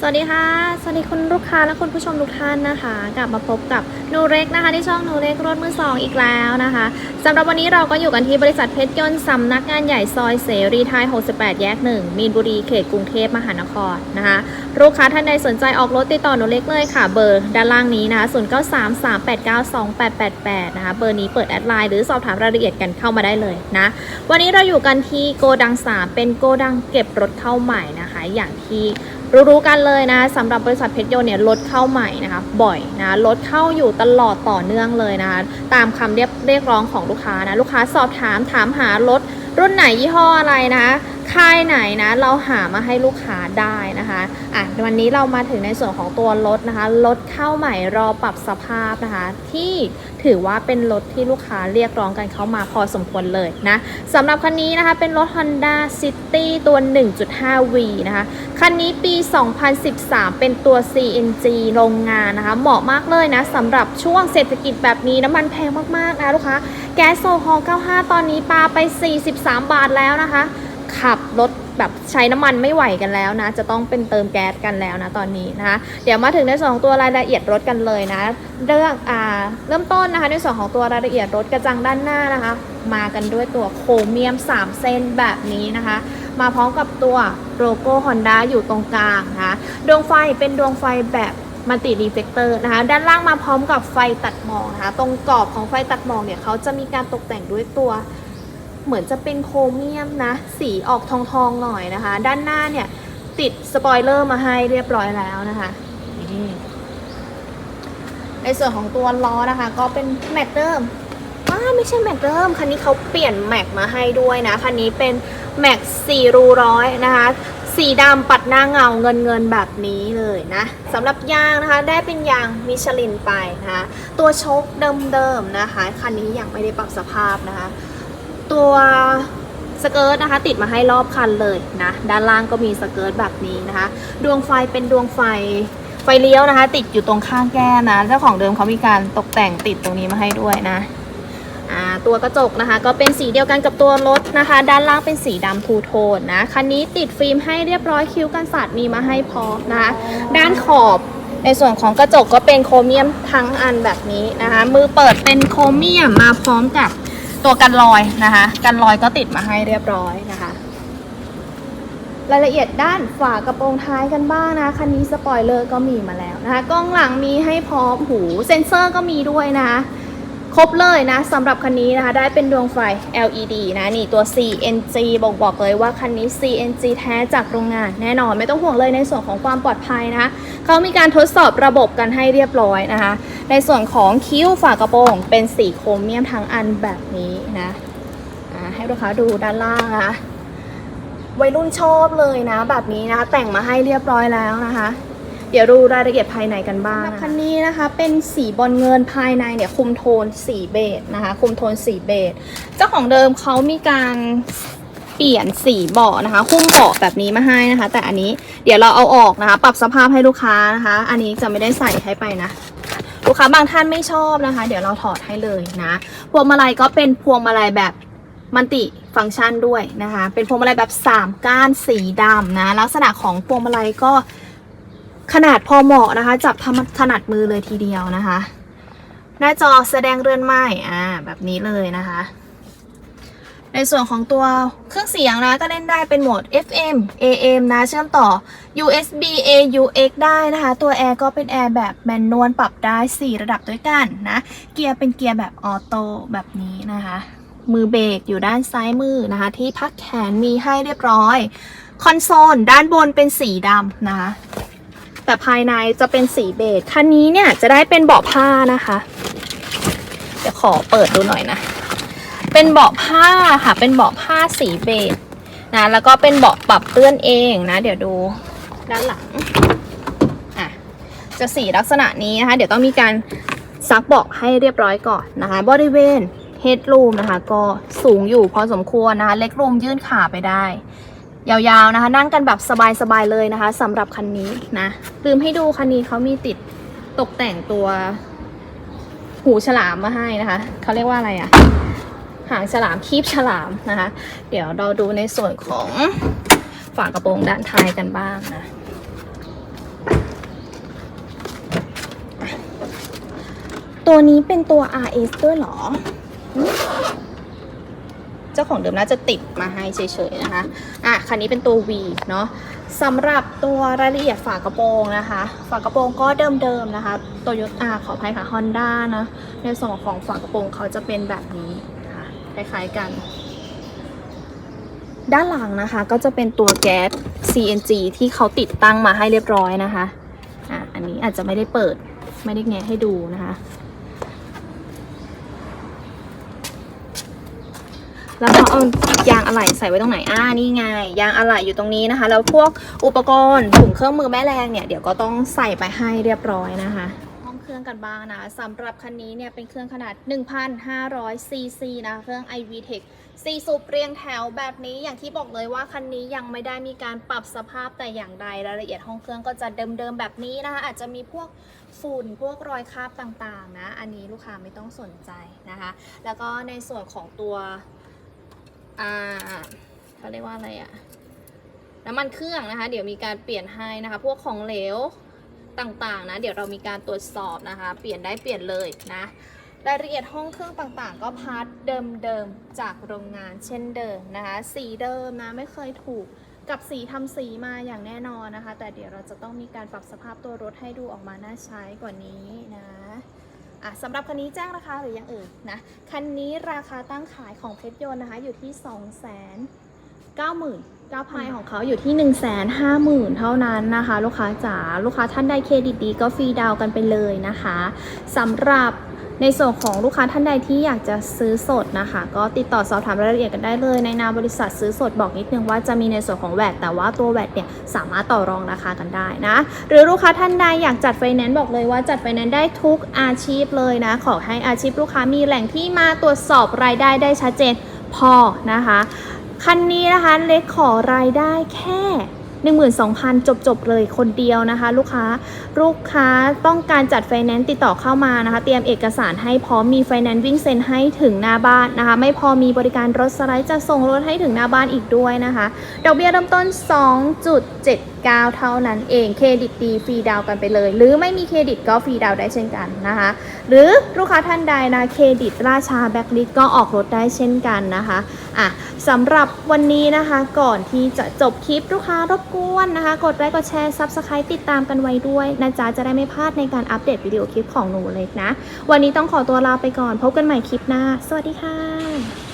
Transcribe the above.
สวัสดีค่ะ สวัสดีคุณลูกค้าและคุณผู้ชมทุกท่านนะคะ กลับมาพบกับหนูเล็กนะคะที่ช่องหนูเล็กรถมือสองอีกแล้วนะคะสำหรับวันนี้เราก็อยู่กันที่บริษัทเพชรยนต์สำนักงานใหญ่ซอยเสรีไทย 68 แยก 1 มีนบุรีเขตกรุงเทพมหานครนะคะ ลูกค้าท่านใดสนใจออกรถติดต่อหนูเล็กเลยค่ะ เบอร์ด้านล่างนี้นะคะ 0933892888 นะคะ เบอร์นี้เปิดแอดไลน์หรือสอบถามรายละเอียดกันเข้ามาได้เลยนะ วันนี้เราอยู่กันที่โกดัง 3 เป็นโกดังเก็บรถเข้าใหม่นะคะ อย่างที่ รู้ๆกันเลยนะสำหรับบริษัทเพชรยนต์เนี่ยรถเข้าใหม่นะคะบ่อยนะรถเข้าอยู่ตลอดต่อเนื่องเลยนะคะตามคำเรียกเรียกร้องของลูกค้านะลูกค้าสอบถามถามหารถรุ่นไหนยี่ห้ออะไรนะคะ ค่ายไหนนะเราหามาให้ลูกค้าได้นะคะอะวันนี้เรามาถึงในส่วนของตัวรถนะคะรถเข้าใหม่รอปรับสภาพนะคะ ที่ถือว่าเป็นรถที่ลูกค้าเรียกร้องกันเข้ามาพอสมควรเลยนะสำหรับคันนี้นะคะเป็นรถ Honda City ตัว 1.5V นะคะคันนี้ปี 2013 เป็นตัว CNG โรงงานนะคะ เหมาะมากเลยนะสำหรับช่วงเศรษฐกิจแบบนี้น้ำมันแพงมากๆนะลูกค้าแก๊สโซฮอล95 ตอนนี้ปาไป 43 บาทแล้วนะคะ ขับรถแบบใช้น้ำมันไม่ไหวกันแล้วนะ จะต้องเป็นเติมแก๊สกันแล้วนะตอนนี้นะคะเดี๋ยวมาถึงในส่วนของตัวรายละเอียดรถกันเลยนะ เรื่องอ่าเริ่มต้นนะคะในส่วนของตัวรายละเอียดรถกระจังด้านหน้านะคะ มากันด้วยตัวโครเมียม 3 เส้นแบบนี้นะคะ มาพร้อมกับตัวโลโก้ Honda อยู่ตรงกลางนะคะดวงไฟเป็นดวงไฟแบบมัลติรีเฟกเตอร์นะคะด้านล่างมาพร้อมกับไฟตัดหมอกนะคะตรงกรอบของไฟตัดหมอกเนี่ยเขาจะมีการตกแต่งด้วยตัว เหมือนจะเป็นโครเมียมนะ สีออกทองทองๆหน่อยนะคะ ด้านหน้าเนี่ย ติดสปอยเลอร์มาให้เรียบร้อยแล้วนะคะในส่วนของตัวล้อนะคะ ก็เป็นแม็กเดิมอ้าไม่ใช่แม็กเดิมคันนี้เขาเปลี่ยนแม็กมาให้ด้วยนะ คันนี้เป็นแม็กสี่รูร้อยนะคะสีดำปัดหน้าเงาเงินเงินๆแบบนี้เลยนะสำหรับยางนะคะได้เป็นยางมิชลินไปนะคะตัวโชคเดิมๆนะคะ คันนี้ยังไม่ได้ปรับสภาพนะคะ ตัวสเกิร์ตนะคะ ติดมาให้รอบคันเลยนะด้านล่างก็มีสเกิร์ตแบบนี้นะคะ ดวงไฟเป็นดวงไฟไฟเลี้ยวนะคะ ติดอยู่ตรงข้างแก้มนะเจ้าของเดิมเขามีการตกแต่งติดตรงนี้มาให้ด้วยนะตัวกระจกนะคะ ก็เป็นสีเดียวกันกับตัวรถนะคะ ด้านล่างเป็นสีดำทูโทนนะคันนี้ติดฟิล์มให้เรียบร้อยคิ้วกันสาดมีมาให้พร้อมนะคะด้านขอบในส่วนของกระจกก็เป็นโครเมียมทั้งอันแบบนี้นะคะ มือเปิดเป็นโครเมียมมาพร้อมกับ ตัวกันรอยนะคะ กันรอยก็ติดมาให้เรียบร้อยนะคะ รายละเอียดด้านฝากระโปรงท้ายกันบ้างนะคันนี้สปอยเลอร์ก็มีมาแล้วนะคะกล้องหลังมีให้พร้อมหูเซ็นเซอร์ก็มีด้วยนะคะ ครบเลยนะสำหรับคันนี้นะคะได้เป็นดวงไฟ LED นะนี่ตัว CNG บอกบอกเลยว่าคันนี้ CNG แท้จากโรงงานแน่นอนไม่ต้องห่วงเลยในส่วนของความปลอดภัยนะคะเขามีการทดสอบระบบกันให้เรียบร้อยนะคะ ในส่วนของคิ้วฝากระโปรงเป็นสีโครเมียมทั้งอันแบบนี้นะให้ลูกค้าดูด้านล่างนะคะวัยรุ่นชอบเลยนะแบบนี้นะคะแต่งมาให้เรียบร้อยแล้วนะคะ เดี๋ยวดูรายละเอียดภายในกันบ้างนะคะคันนี้นะคะเป็นสีบอลเงินภายในเนี่ยคุมโทนสีเบจนะคะคุมโทนสีเบจเจ้าของเดิมเขามีการเปลี่ยนสีเบาะนะคะหุ้มเบาะแบบนี้มาให้นะคะ แต่อันนี้เดี๋ยวเราเอาออกนะคะ ปรับสภาพให้ลูกค้านะคะ อันนี้จะไม่ได้ใส่ให้ไปนะลูกค้าบางท่านไม่ชอบนะคะ เดี๋ยวเราถอดให้เลยนะพวงมาลัยก็เป็นพวงมาลัยแบบมันติฟังก์ชันด้วยนะคะ เป็นพวงมาลัยแบบ 3 ก้านสีดำนะลักษณะของพวงมาลัยก็ ขนาดพอเหมาะนะคะ จับทำถนัดมือเลยทีเดียวนะคะ หน้าจอแสดงเรือนไม้อ่าแบบนี้เลยนะคะ ในส่วนของตัวเครื่องเสียงนะก็เล่นได้เป็นโหมด FM AM นะ เชื่อมต่อ USB AUX ได้นะคะ ตัวแอร์ก็เป็นแอร์แบบแมนนวลปรับได้ 4 ระดับด้วยกันนะ เกียร์เป็นเกียร์แบบออโต้แบบนี้นะคะ มือเบรกอยู่ด้านซ้ายมือนะคะ ที่พักแขนมีให้เรียบร้อย คอนโซลด้านบนเป็นสีดำนะคะ แต่ภายในจะเป็นสีเบจคันนี้เนี่ยจะได้เป็นเบาะผ้านะคะ เดี๋ยวขอเปิดดูหน่อยนะ เป็นเบาะผ้าค่ะ เป็นเบาะผ้าสีเบจนะแล้วก็เป็นเบาะปรับเลื่อนเองนะ เดี๋ยวดูด้านหลังอะจะสีลักษณะนี้นะคะ เดี๋ยวต้องมีการซักเบาะให้เรียบร้อยก่อนนะคะ บริเวณเฮดรูมนะคะ ก็สูงอยู่พอสมควรนะคะ เล็กรูมยื่นขาไปได้ ยาวๆนะคะ นั่งกันแบบสบายๆเลยนะคะสำหรับคันนี้นะลืมให้ดูคันนี้เขามีติดตกแต่งตัว หูฉลามมาให้นะคะเขาเรียกว่าอะไรอะหางฉลามคีบฉลามนะคะ เดี๋ยวเราดูในส่วนของฝากระโปรงด้านท้ายกันบ้างนะตัวนี้เป็นตัว RS ด้วยหรอ เจ้าของเดิมน่าจะติดมาให้เฉยๆนะคะ อะคันนี้เป็นตัว V เนาะสำหรับตัวรายละเอียดฝากระโปรงนะคะ ฝากระโปรงก็เดิมๆนะคะโตโยต้าขออภัยค่ะ Honda นะในส่วนของฝากระโปรงเขาจะเป็นแบบนี้ค่ะคล้ายๆกัน ด้านหลังนะคะก็จะเป็นตัวแก๊ส CNG ที่เขาติดตั้งมาให้เรียบร้อยนะคะอะอันนี้อาจจะไม่ได้เปิดไม่ได้แงะให้ดูนะคะ แล้วก็เอายางอะไหล่ใส่ไว้ตรงไหน อ่า นี่ไง ยางอะไหล่อยู่ตรงนี้นะคะ แล้วพวกอุปกรณ์ถุงเครื่องมือแม่แรงเนี่ย เดี๋ยวก็ต้องใส่ไปให้เรียบร้อยนะคะห้องเครื่องกันบ้างนะสำหรับคันนี้เนี่ย เป็นเครื่องขนาด 1,500 ซีซีนะ เครื่อง iVTEC ซีสูบเรียงแถวแบบนี้อย่างที่บอกเลยว่าคันนี้ยังไม่ได้มีการปรับสภาพแต่อย่างใดรายละเอียดห้องเครื่องก็จะเดิมๆแบบนี้นะคะ อาจจะมีพวกฝุ่นพวกรอยคราบต่างๆนะ อันนี้ลูกค้าไม่ต้องสนใจนะคะ แล้วก็ในส่วนของตัว อ่าเขาเรียกว่าอะไรอะน้ำมันเครื่องนะคะ เดี๋ยวมีการเปลี่ยนให้นะคะ พวกของเหลวต่างๆนะ เดี๋ยวเรามีการตรวจสอบนะคะ เปลี่ยนได้เปลี่ยนเลยนะรายละเอียดห้องเครื่องต่างๆ ก็พาร์ทเดิมๆ จากโรงงานเช่นเดิมนะคะ สีเดิมนะไม่เคยถูกกับสีทำสีมาอย่างแน่นอนนะคะ แต่เดี๋ยวเราจะต้องมีการปรับสภาพตัวรถให้ดูออกมาน่าใช้กว่านี้นะ อะสำหรับคันนี้แจ้งราคาหรือยังเอ่ยนะคันนี้ราคาตั้งขายของเพชรยนต์นะคะอยู่ที่ 2 9 0 0 0 0 9พันของเขาอยู่ที่ 1 5 0 0 0 0 เท่านั้นนะคะ ลูกค้าจ๋าลูกค้าท่านใดเครดิตดีก็ฟรีดาวน์กันไปเลยนะคะสำหรับ ในส่วนของลูกค้าท่านใดที่อยากจะซื้อสดนะคะ ก็ติดต่อสอบถามรายละเอียดกันได้เลย ในนามบริษัทซื้อสดบอกนิดนึงว่าจะมีในส่วนของแวดแต่ว่าตัวแวดเนี่ยสามารถต่อรองราคากันได้นะ หรือลูกค้าท่านใดอยากจัดไฟแนนซ์บอกเลยว่าจัดไฟแนนซ์ได้ทุกอาชีพเลยนะ ขอให้อาชีพลูกค้ามีแหล่งที่มาตรวจสอบรายได้ได้ชัดเจนพอนะคะ คันนี้นะคะเล็กขอรายได้แค่ 12,000 จบจบๆเลยคนเดียวนะคะ ลูกค้าลูกค้าต้องการจัดไฟแนนซ์ติดต่อเข้ามานะคะ เตรียมเอกสารให้พร้อมมีไฟแนนซ์วิ่งเซ็นให้ถึงหน้าบ้านนะคะ ไม่พอมีบริการรถสไลด์จะส่งรถให้ถึงหน้าบ้านอีกด้วยนะคะ ดอกเบี้ยเริ่มต้น 2.79 เท่านั้นเองเครดิตดีฟรีดาวกันไปเลย หรือไม่มีเครดิตก็ฟรีดาวได้เช่นกันนะคะ หรือลูกค้าท่านใดนะเครดิตราชาแบ็กลิสก็ออกรถได้เช่นกันนะคะอะ สำหรับวันนี้นะคะก่อนที่จะจบคลิปลูกค้ารบกวนนะคะ กดไลค์กดแชร์ซับสไครต์ติดตามกันไว้ด้วยนะจ๊ะจะได้ไม่พลาดในการอัปเดตวิดีโอคลิปของหนูเลยนะ วันนี้ต้องขอตัวลาไปก่อน พบกันใหม่คลิปหน้า สวัสดีค่ะ